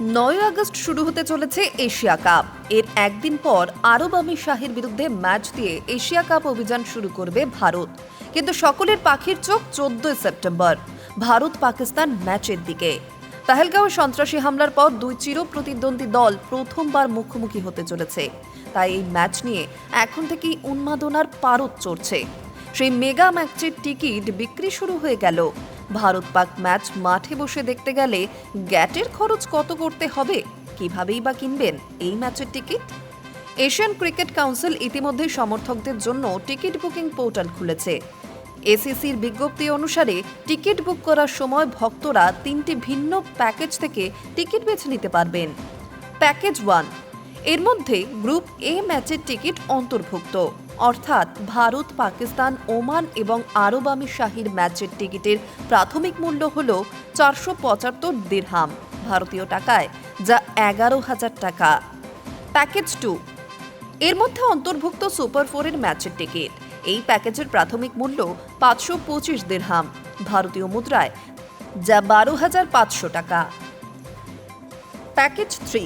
নয় আগস্ট শুরু হতে চলেছে এশিয়া কাপ। এর একদিন পর আরব আমির শাহের বিরুদ্ধে ম্যাচ দিয়ে এশিয়া কাপ অভিযান শুরু করবে ভারত। কিন্তু সকলের পাখির চোখ চোদ্দই সেপ্টেম্বর, ভারত পাকিস্তান ম্যাচের দিকে। তাহেলগাঁও সন্ত্রাসী হামলার পর দুই চির প্রতিদ্বন্দ্বী দল প্রথমবার মুখোমুখি হতে চলেছে। তাই এই ম্যাচ নিয়ে এখন থেকেই উন্মাদনার পারদ চড়ছে। সেই মেগা ম্যাচের টিকিট বিক্রি শুরু হয়ে গেল। ভারত পাক ম্যাচ মাঠে বসে দেখতে গেলে গ্যাটের খরচ কত করতে হবে? কিভাবেই বা কিনবেন এই ম্যাচের টিকিট? এশিয়ান ক্রিকেট কাউন্সিল ইতিমধ্যে সমর্থকদের জন্য টিকিট বুকিং পোর্টাল খুলেছে। এসিসির বিজ্ঞপ্তি অনুসারে টিকিট বুক করার সময় ভক্তরা তিনটি ভিন্ন প্যাকেজ থেকে টিকিট বেছে নিতে পারবেন। প্যাকেজ ওয়ান, এর মধ্যে গ্রুপ এ ম্যাচের টিকিট অন্তর্ভুক্ত। অর্থাৎ ভারত, পাকিস্তান, ওমান এবং আরব আমির শাহির ম্যাচের টিকিটের প্রাথমিক মূল্য হল চারশো পঁচাত্তর দেড়হাম ভারতীয় টাকায়, যা এগারো হাজার টাকা। প্যাকেজ টু, এর মধ্যে অন্তর্ভুক্ত সুপার ফোরের ম্যাচের টিকিট। এই প্যাকেজের প্রাথমিক মূল্য পাঁচশো পঁচিশ দেড়হাম ভারতীয় মুদ্রায়, যা বারো হাজার পাঁচশো টাকা। প্যাকেজ থ্রি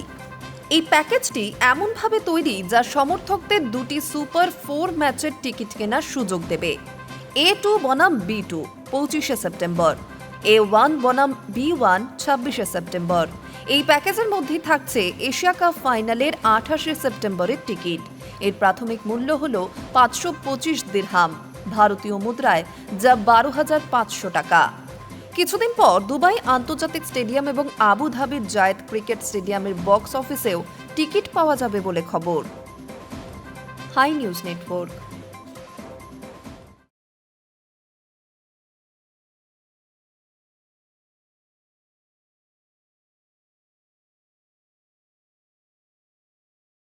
এই প্যাকেজটি এমনভাবে তৈরি যা সমর্থকদের দুটি সুপার ফোর ম্যাচের টিকিট কেনার সুযোগ দেবে। এ টু বনাম বি টু, পঁচিশে সেপ্টেম্বর। এ ওয়ান বনাম বি ওয়ান, ছাব্বিশে সেপ্টেম্বর। এই প্যাকেজের মধ্যে থাকছে এশিয়া কাপ ফাইনালের আঠাশে সেপ্টেম্বরের টিকিট। এর প্রাথমিক মূল্য হল পাঁচশো পঁচিশ দিরহাম। ভারতীয় মুদ্রায় যা বারো হাজার পাঁচশো টাকা। কিছুদিন পর দুবাই আন্তর্জাতিক স্টেডিয়াম এবং আবু ধাবির জায়েদ ক্রিকেট স্টেডিয়ামের বক্স অফিসেও টিকিট পাওয়া যাবে বলে খবর। Hi news network.